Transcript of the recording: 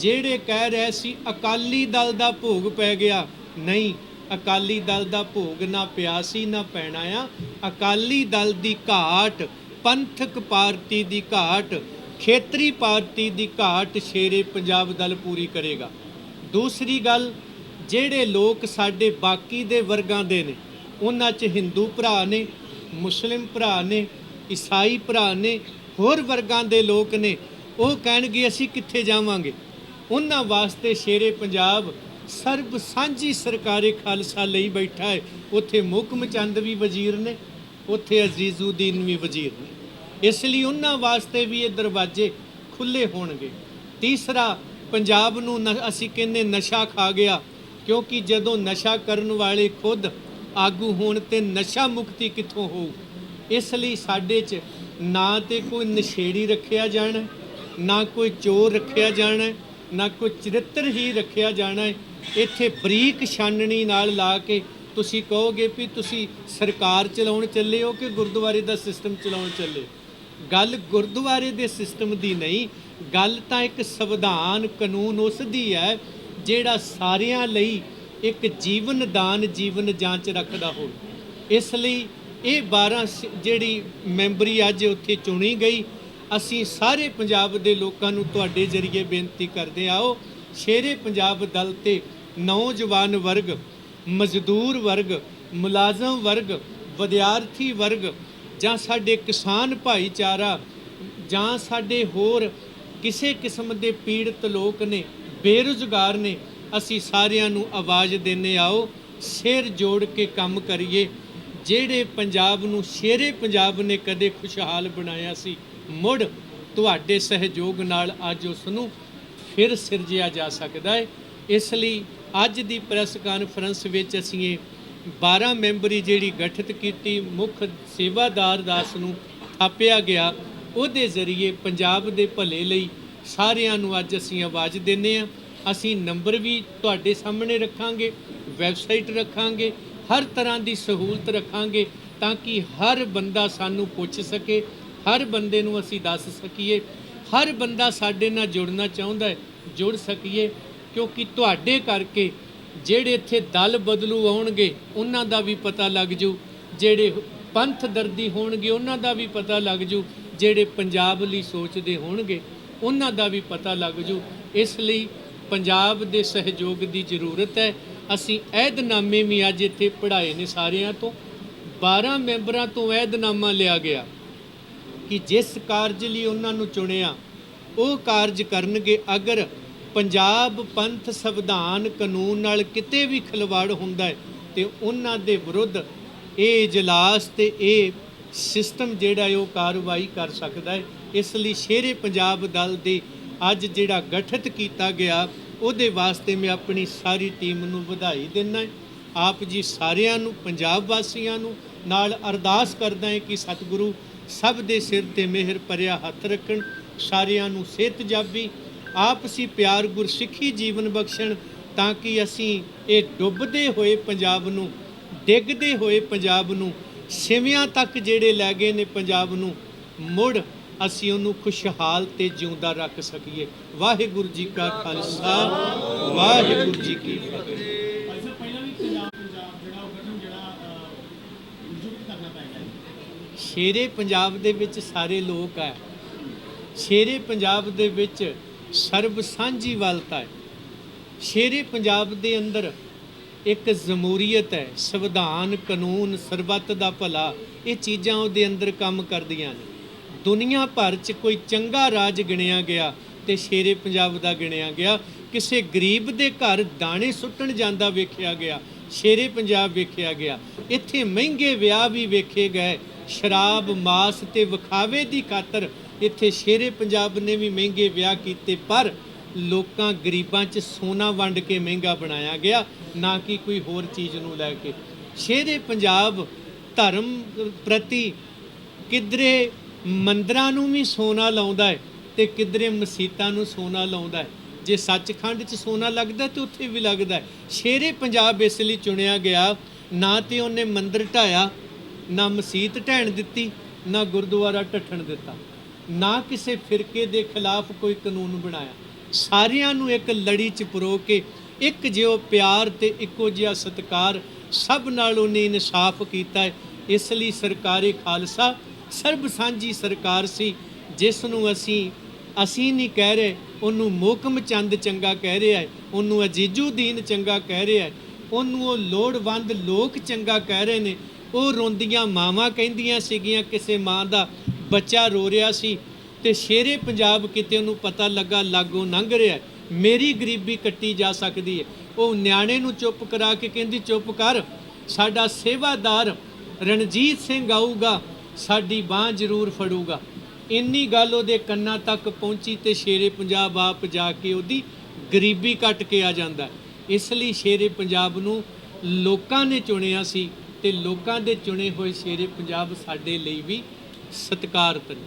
ਜਿਹੜੇ ਕਹਿ ਰਹੇ ਸੀ, ਅਕਾਲੀ ਦਲ ਦਾ ਭੋਗ ਪੈ ਗਿਆ। ਨਹੀਂ, ਅਕਾਲੀ ਦਲ ਦਾ ਭੋਗ ਨਾ ਪਿਆ ਸੀ, ਨਾ ਪੈਣਾ ਆ। ਅਕਾਲੀ ਦਲ ਦੀ ਘਾਟ, ਪੰਥਕ ਪਾਰਟੀ ਦੀ ਘਾਟ, ਖੇਤਰੀ ਪਾਰਟੀ ਦੀ ਘਾਟ ਸ਼ੇਰੇ ਪੰਜਾਬ ਦਲ ਪੂਰੀ ਕਰੇਗਾ। ਦੂਸਰੀ ਗੱਲ, ਜਿਹੜੇ ਲੋਕ ਸਾਡੇ ਬਾਕੀ ਦੇ ਵਰਗਾਂ ਦੇ ਨੇ, ਉਹਨਾਂ 'ਚ ਹਿੰਦੂ ਭਰਾ ਨੇ, ਮੁਸਲਿਮ ਭਰਾ ਨੇ, ਈਸਾਈ ਭਰਾ ਨੇ, ਹੋਰ ਵਰਗਾਂ ਦੇ ਲੋਕ ਨੇ, ਉਹ ਕਹਿਣਗੇ, ਅਸੀਂ ਕਿੱਥੇ ਜਾਵਾਂਗੇ? ਉਹਨਾਂ ਵਾਸਤੇ ਸ਼ੇਰੇ ਪੰਜਾਬ ਸਰਬ ਸਾਂਝੀ ਸਰਕਾਰੇ ਖਾਲਸਾ ਲਈ ਬੈਠਾ ਹੈ। ਉੱਥੇ ਮੁਕਮ ਚੰਦ ਵੀ ਵਜ਼ੀਰ ਨੇ, ਉੱਥੇ ਅਜ਼ੀਜ਼ੁਦੀਨ ਵੀ ਵਜ਼ੀਰ ਨੇ। ਇਸ ਲਈ ਉਹਨਾਂ ਵਾਸਤੇ ਵੀ ਇਹ ਦਰਵਾਜ਼ੇ ਖੁੱਲੇ ਹੋਣਗੇ। ਤੀਸਰਾ, ਪੰਜਾਬ ਨੂੰ ਨ- ਅਸੀਂ ਕਹਿੰਦੇ ਨਸ਼ਾ ਖਾ ਗਿਆ, ਕਿਉਂਕਿ ਜਦੋਂ ਨਸ਼ਾ ਕਰਨ ਵਾਲੇ ਖੁਦ ਆਗੂ ਹੋਣ ਤੇ ਨਸ਼ਾ ਮੁਕਤੀ ਕਿੱਥੋਂ ਹੋਊ? ਇਸ ਲਈ ਸਾਡੇ 'ਚ ਨਾ ਤੇ ਕੋਈ ਨਸ਼ੇੜੀ ਰੱਖਿਆ ਜਾਣਾ, ਨਾ ਕੋਈ ਚੋਰ ਰੱਖਿਆ ਜਾਣਾ ਨਾ ਕੋਈ ਚਰਿੱਤਰ ਹੀ ਰੱਖਿਆ ਜਾਣਾ ਹੈ। ਇੱਥੇ ਬਰੀਕ ਛਾਨਣੀ ਨਾਲ ਲਾ ਕੇ ਤੁਸੀਂ ਕਹੋਗੇ ਵੀ ਤੁਸੀਂ ਸਰਕਾਰ ਚਲਾਉਣ ਚੱਲੇ ਹੋ ਕਿ ਗੁਰਦੁਆਰੇ ਦਾ ਸਿਸਟਮ ਚਲਾਉਣ ਚੱਲੇ ਗੱਲ ਗੁਰਦੁਆਰੇ ਦੇ ਸਿਸਟਮ ਦੀ ਨਹੀਂ, ਗੱਲ ਤਾਂ ਇੱਕ ਸੰਵਿਧਾਨ, ਕਾਨੂੰਨ ਉਸ ਦੀ ਹੈ ਜਿਹੜਾ ਸਾਰਿਆਂ ਲਈ ਇੱਕ ਜੀਵਨ ਦਾਨ, ਜੀਵਨ ਜਾਂਚ ਰੱਖਦਾ ਹੋਵੇ ਇਸ ਲਈ ਇਹ 12 ਸ- ਜਿਹੜੀ ਮੈਂਬਰੀ ਅੱਜ ਉੱਥੇ ਚੁਣੀ ਗਈ ਅਸੀਂ ਸਾਰੇ ਪੰਜਾਬ ਦੇ ਲੋਕਾਂ ਨੂੰ ਤੁਹਾਡੇ ਜ਼ਰੀਏ ਬੇਨਤੀ ਕਰਦੇ ਆਓ ਸ਼ੇਰੇ ਪੰਜਾਬ ਦਲ ਤੇ ਨੌਜਵਾਨ ਵਰਗ, ਮਜ਼ਦੂਰ ਵਰਗ, ਮੁਲਾਜ਼ਮ ਵਰਗ, ਵਿਦਿਆਰਥੀ ਵਰਗ ਜਾਂ ਸਾਡੇ ਕਿਸਾਨ ਭਾਈਚਾਰਾ ਜਾਂ ਸਾਡੇ ਹੋਰ ਕਿਸੇ ਕਿਸਮ ਦੇ ਪੀੜਤ ਲੋਕ ਨੇ, ਬੇਰੁਜ਼ਗਾਰ ਨੇ, ਅਸੀਂ ਸਾਰਿਆਂ ਨੂੰ ਆਵਾਜ਼ ਦੇਣੇ ਆਓ ਸਿਰ ਜੋੜ ਕੇ ਕੰਮ ਕਰੀਏ। ਜਿਹੜੇ ਪੰਜਾਬ ਨੂੰ, ਸ਼ੇਰੇ ਪੰਜਾਬ ਨੇ ਕਦੇ ਖੁਸ਼ਹਾਲ ਬਣਾਇਆ ਸੀ ਮੁੜ ਤੁਹਾਡੇ ਸਹਿਯੋਗ ਨਾਲ ਅੱਜ ਉਸ ਨੂੰ ਫਿਰ ਸਿਰਜਿਆ ਜਾ ਸਕਦਾ ਹੈ। ਇਸ ਲਈ ਅੱਜ ਦੀ ਪ੍ਰੈਸ ਕਾਨਫਰੰਸ ਵਿੱਚ ਅਸੀਂ ਇਹ 12 ਮੈਂਬਰੀ ਜਿਹੜੀ ਗਠਿਤ ਕੀਤੀ, ਮੁੱਖ ਸੇਵਾਦਾਰ ਦਾਸ ਨੂੰ ਥਾਪਿਆ ਗਿਆ, ਉਹਦੇ ਜ਼ਰੀਏ ਪੰਜਾਬ ਦੇ ਭਲੇ ਲਈ ਸਾਰਿਆਂ ਨੂੰ ਅੱਜ ਅਸੀਂ ਆਵਾਜ਼ ਦਿੰਨੇ ਆ ਅਸੀਂ ਨੰਬਰ ਵੀ ਤੁਹਾਡੇ ਸਾਹਮਣੇ ਰੱਖਾਂਗੇ, ਵੈਬਸਾਈਟ ਰੱਖਾਂਗੇ, ਹਰ ਤਰ੍ਹਾਂ ਦੀ ਸਹੂਲਤ ਰੱਖਾਂਗੇ ਤਾਂ ਕਿ ਹਰ ਬੰਦਾ ਸਾਨੂੰ ਪੁੱਛ ਸਕੇ ਹਰ ਬੰਦੇ ਨੂੰ ਅਸੀਂ ਦੱਸ ਸਕੀਏ, ਹਰ ਬੰਦਾ ਸਾਡੇ ਨਾਲ ਜੁੜਨਾ ਚਾਹੁੰਦਾ ਹੈ, ਜੁੜ ਸਕੀਏ, ਕਿਉਂਕਿ ਤੁਹਾਡੇ ਕਰਕੇ ਜਿਹੜੇ ਇੱਥੇ ਦਲ ਬਦਲੂ ਆਉਣਗੇ, ਉਹਨਾਂ ਦਾ ਵੀ ਪਤਾ ਲੱਗ ਜੂ। ਜਿਹੜੇ ਪੰਥ ਦਰਦੀ ਹੋਣਗੇ, ਉਹਨਾਂ ਦਾ ਵੀ ਪਤਾ ਲੱਗ ਜੂ। ਜਿਹੜੇ ਪੰਜਾਬ ਲਈ ਸੋਚਦੇ ਹੋਣਗੇ, ਉਹਨਾਂ ਦਾ ਵੀ ਪਤਾ ਲੱਗ ਜੂ। ਇਸ ਲਈ ਪੰਜਾਬ ਦੇ ਸਹਿਯੋਗ ਦੀ ਜ਼ਰੂਰਤ ਹੈ। ਅਸੀਂ ਐਦਨਾਮੇ ਵੀ ਅੱਜ ਇੱਥੇ ਪੜ੍ਹਾਏ ਨੇ ਸਾਰਿਆਂ ਤੋਂ। 12 ਮੈਂਬਰਾਂ ਤੋਂ ਐਦਨਾਮਾ ਲਿਆ ਗਿਆ। ਕਿ ਜਿਸ ਕਾਰਜ ਲਈ ਉਹਨਾਂ ਨੂੰ ਚੁਣਿਆ, ਉਹ ਕਾਰਜ ਕਰਨਗੇ ਅਗਰ ਪੰਜਾਬ ਪੰਥ ਸੰਵਿਧਾਨ ਕਾਨੂੰਨ ਨਾਲ ਕਿਤੇ ਵੀ ਖਿਲਵਾੜ ਹੁੰਦਾ ਹੈ, ਤੇ ਉਹਨਾਂ ਦੇ ਵਿਰੁੱਧ ਇਹ ਇਜਲਾਸ ਤੇ ਇਹ ਸਿਸਟਮ ਜਿਹੜਾ ਹੈ ਉਹ ਕਾਰਵਾਈ ਕਰ ਸਕਦਾ ਹੈ। ਇਸ ਲਈ ਸ਼ੇਰੇ ਪੰਜਾਬ ਦਲ ਦੇ ਅੱਜ ਜਿਹੜਾ ਗਠਿਤ ਕੀਤਾ ਗਿਆ, ਉਹਦੇ ਵਾਸਤੇ ਮੈਂ ਆਪਣੀ ਸਾਰੀ ਟੀਮ ਨੂੰ ਵਧਾਈ ਦਿੰਦਾ ਆਪ ਜੀ ਸਾਰਿਆਂ ਨੂੰ, ਪੰਜਾਬ ਵਾਸੀਆਂ ਨੂੰ ਨਾਲ ਅਰਦਾਸ ਕਰਦਾ ਹਾਂ ਕਿ ਸਤਿਗੁਰੂ ਸਭ ਦੇ ਸਿਰ ਤੇ ਮਿਹਰ ਭਰਿਆ ਹੱਥ ਰੱਖਣ, ਸਾਰਿਆਂ ਨੂੰ ਸਿਹਤ ਜਾਬੀ ਆਪਸੀ ਪਿਆਰ ਗੁਰਸਿੱਖੀ ਜੀਵਨ ਬਖਸ਼ਣ, ਤਾਂ ਕਿ ਅਸੀਂ ਇਹ ਡੁੱਬਦੇ ਹੋਏ ਪੰਜਾਬ ਨੂੰ, ਡਿੱਗਦੇ ਹੋਏ ਪੰਜਾਬ ਨੂੰ, ਸਿਵਿਆਂ ਤੱਕ ਜਿਹੜੇ ਲੈ ਗਏ ਨੇ ਪੰਜਾਬ ਨੂੰ, ਮੁੜ ਅਸੀਂ ਉਹਨੂੰ ਖੁਸ਼ਹਾਲ ਤੇ ਜਿਉਂਦਾ ਰੱਖ ਸਕੀਏ। ਵਾਹਿਗੁਰੂ ਜੀ ਕਾ ਖਾਲਸਾ, ਵਾਹਿਗੁਰੂ ਜੀ ਕੀ ਫਤਿਹ ਅੱਛਾ ਪਹਿਲਾਂ ਵੀ ਪੰਜਾਬ ਪੰਜਾਬ ਜਿਹੜਾ ਉਹ ਗਠਨ ਜਿਹੜਾ ਅਹ, ਨਿਯੁਕਤ ਕਰਨਾ ਪਏਗਾ ਜੀ। ਸ਼ੇਰੇ ਪੰਜਾਬ ਦੇ ਵਿੱਚ ਸਾਰੇ ਲੋਕ ਹੈ ਸ਼ੇਰੇ ਪੰਜਾਬ ਦੇ ਵਿੱਚ ਸਰਬ ਸਾਂਝੀ ਵਾਲਤਾ ਹੈ। ਸ਼ੇਰੇ ਪੰਜਾਬ ਦੇ ਅੰਦਰ ਇੱਕ ਜਮਹੂਰੀਅਤ ਹੈ, ਸੰਵਿਧਾਨ, ਕਾਨੂੰਨ, ਸਰਬੱਤ ਦਾ ਭਲਾ, ਇਹ ਚੀਜ਼ਾਂ ਉਹਦੇ ਅੰਦਰ ਕੰਮ ਕਰਦੀਆਂ ਨੇ। ਦੁਨੀਆ ਭਰ 'ਚ ਕੋਈ ਚੰਗਾ ਰਾਜ ਗਿਣਿਆ ਗਿਆ ਤੇ ਸ਼ੇਰੇ ਪੰਜਾਬ ਦਾ ਗਿਣਿਆ ਗਿਆ। ਕਿਸੇ ਗਰੀਬ ਦੇ ਘਰ ਦਾਣੇ ਸੁੱਟਣ ਜਾਂਦਾ ਵੇਖਿਆ ਗਿਆ, ਸ਼ੇਰੇ ਪੰਜਾਬ ਵੇਖਿਆ ਗਿਆ। ਇੱਥੇ ਮਹਿੰਗੇ ਵਿਆਹ ਵੀ ਵੇਖੇ ਗਏ ਸ਼ਰਾਬ, ਮਾਸ ਤੇ ਵਿਖਾਵੇ ਦੀ ਖਾਤਰ ਇੱਥੇ ਸ਼ੇਰੇ ਪੰਜਾਬ ਨੇ ਵੀ ਮਹਿੰਗੇ ਵਿਆਹ ਕੀਤੇ, ਪਰ ਲੋਕਾਂ ਗਰੀਬਾਂ 'ਚ ਸੋਨਾ ਵੰਡ ਕੇ ਮਹਿੰਗਾ ਬਣਾਇਆ ਗਿਆ, ਨਾ ਕਿ ਕੋਈ ਹੋਰ ਚੀਜ਼ ਨੂੰ ਲੈ ਕੇ। ਸ਼ੇਰੇ ਪੰਜਾਬ ਧਰਮ ਪ੍ਰਤੀ ਕਿਧਰੇ ਮੰਦਰਾਂ ਨੂੰ ਵੀ ਸੋਨਾ ਲਾਉਂਦਾ ਹੈ ਤੇ ਕਿਧਰੇ ਮਸੀਤਾਂ ਨੂੰ ਸੋਨਾ ਲਾਉਂਦਾ ਹੈ। ਜੇ ਸੱਚਖੰਡ 'ਚ ਸੋਨਾ ਲੱਗਦਾ ਤੇ ਉੱਥੇ ਵੀ ਲੱਗਦਾ ਸ਼ੇਰੇ ਪੰਜਾਬ ਇਸ ਲਈ ਚੁਣਿਆ ਗਿਆ, ਨਾ ਤੇ ਉਹਨੇ ਮੰਦਰ ਢਾਇਆ ਨਾ ਮਸੀਤ ਢਹਿਣ ਦਿੱਤੀ, ਨਾ ਗੁਰਦੁਆਰਾ ਢੱਠਣ ਦਿੱਤਾ। ਨਾ ਕਿਸੇ ਫਿਰਕੇ ਦੇ ਖਿਲਾਫ ਕੋਈ ਕਾਨੂੰਨ ਬਣਾਇਆ। ਸਾਰਿਆਂ ਨੂੰ ਇੱਕ ਲੜੀ 'ਚ ਪਰੋ ਕੇ, ਇੱਕ ਜਿਉ ਪਿਆਰ ਤੇ ਇੱਕੋ ਜਿਹਾ ਸਤਿਕਾਰ ਸਭ ਨਾਲ ਉਹਨੇ ਇਨਸਾਫ ਕੀਤਾ ਹੈ। ਇਸ ਲਈ ਸਰਕਾਰੀ ਖਾਲਸਾ, ਸਰਬ ਸਾਂਝੀ ਸਰਕਾਰ ਸੀ, ਜਿਸ ਨੂੰ ਅਸੀਂ ਅਸੀਂ ਨਹੀਂ ਕਹਿ ਰਹੇ, ਉਹਨੂੰ ਮੋਕਮ ਚੰਦ ਚੰਗਾ ਕਹਿ ਰਿਹਾ ਹੈ, ਉਹਨੂੰ ਅਜੀਜੂਦੀਨ ਚੰਗਾ ਕਹਿ ਰਿਹਾ ਹੈ, ਉਹਨੂੰ ਉਹ ਲੋੜਵੰਦ ਲੋਕ ਚੰਗਾ ਕਹਿ ਰਹੇ ਨੇ ਉਹ ਰੋਂਦੀਆਂ ਮਾਵਾਂ ਕਹਿੰਦੀਆਂ ਸੀਗੀਆਂ, ਕਿਸੇ ਮਾਂ ਦਾ ਬੱਚਾ ਰੋ ਰਿਹਾ ਸੀ ਤੇ ਸ਼ੇਰੇ ਪੰਜਾਬ ਕਿਤੇ ਉਹਨੂੰ ਪਤਾ ਲੱਗਾ ਲਾਗੋਂ ਲੰਘ ਰਿਹਾ ਮੇਰੀ ਗਰੀਬੀ ਕੱਟੀ ਜਾ ਸਕਦੀ ਹੈ। ਉਹ ਨਿਆਣੇ ਨੂੰ ਚੁੱਪ ਕਰਾ ਕੇ ਕਹਿੰਦੀ, ਚੁੱਪ ਕਰ, ਸਾਡਾ ਸੇਵਾਦਾਰ ਰਣਜੀਤ ਸਿੰਘ ਆਊਗਾ, ਸਾਡੀ ਬਾਹ ਜ਼ਰੂਰ ਫੜੂਗਾ। ਇੰਨੀ ਗੱਲ ਉਹਦੇ ਕੰਨਾਂ ਤੱਕ ਪਹੁੰਚੀ ਤੇ ਸ਼ੇਰੇ ਪੰਜਾਬ ਆਪ ਜਾ ਕੇ ਉਹਦੀ ਗਰੀਬੀ ਕੱਟ ਕੇ ਆ ਜਾਂਦਾ ਇਸ ਲਈ ਸ਼ੇਰੇ ਪੰਜਾਬ ਨੂੰ ਲੋਕਾਂ ਨੇ ਚੁਣਿਆ ਸੀ ਤੇ ਲੋਕਾਂ ਦੇ ਚੁਣੇ ਹੋਏ ਸ਼ੇਰੇ ਪੰਜਾਬ ਸਾਡੇ ਲਈ ਵੀ ਸਤਿਕਾਰਤ ਨੇ